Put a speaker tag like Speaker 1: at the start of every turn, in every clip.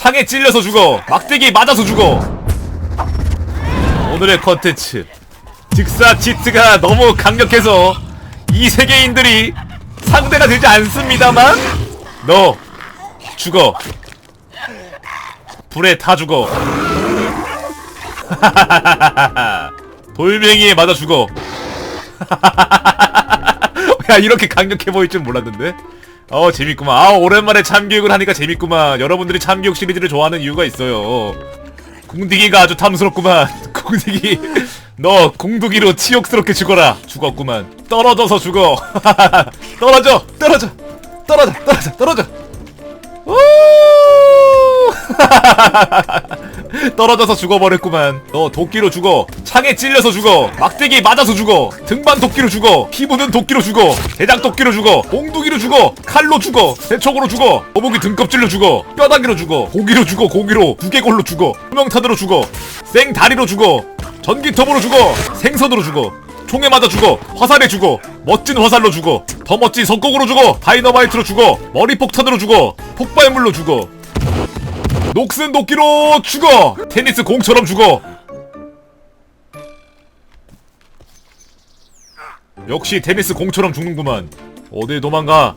Speaker 1: 창에 찔려서 죽어. 막대기 맞아서 죽어. 오늘의 컨텐츠. 직사 치트가 너무 강력해서 이 세계인들이 상대가 되지 않습니다만 너 죽어. 불에 타 죽어. 돌멩이에 맞아 죽어. 야 이렇게 강력해 보일 줄 몰랐는데 어 재밌구만. 아 오랜만에 참교육을 하니까 재밌구만. 여러분들이 참교육 시리즈를 좋아하는 이유가 있어요. 궁디기가 아주 탐스럽구만. 궁디기 너 궁두기로 치욕스럽게 죽어라. 죽었구만. 떨어져서 죽어. 떨어져 떨어져 떨어져 떨어져 떨어져. 우! 떨어져서 죽어버렸구만. 너 도끼로 죽어. 창에 찔려서 죽어. 막대기 맞아서 죽어. 등반 도끼로 죽어. 피부는 도끼로 죽어. 대장 도끼로 죽어. 몽두기로 죽어. 칼로 죽어. 대총으로 죽어. 거북이 등껍질로 죽어. 뼈다귀로 죽어. 고기로 죽어. 고기로. 두개골로 죽어. 투명탄으로 죽어. 생다리로 죽어. 전기톱으로 죽어. 생선으로 죽어. 총에 맞아 죽어. 화살에 죽어. 멋진 화살로 죽어. 더 멋진 석곡으로 죽어. 다이너마이트로 죽어. 머리 폭탄으로 죽어. 폭발물로 죽어 녹슨 도끼로 죽어! 테니스 공처럼 죽어! 역시 테니스 공처럼 죽는구만. 어딜 도망가?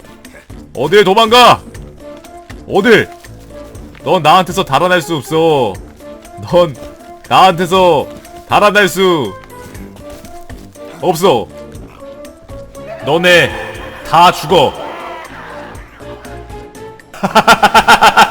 Speaker 1: 어딜 도망가? 어딜? 넌 나한테서 달아날 수 없어. 넌 나한테서 달아날 수 없어. 너네 다 죽어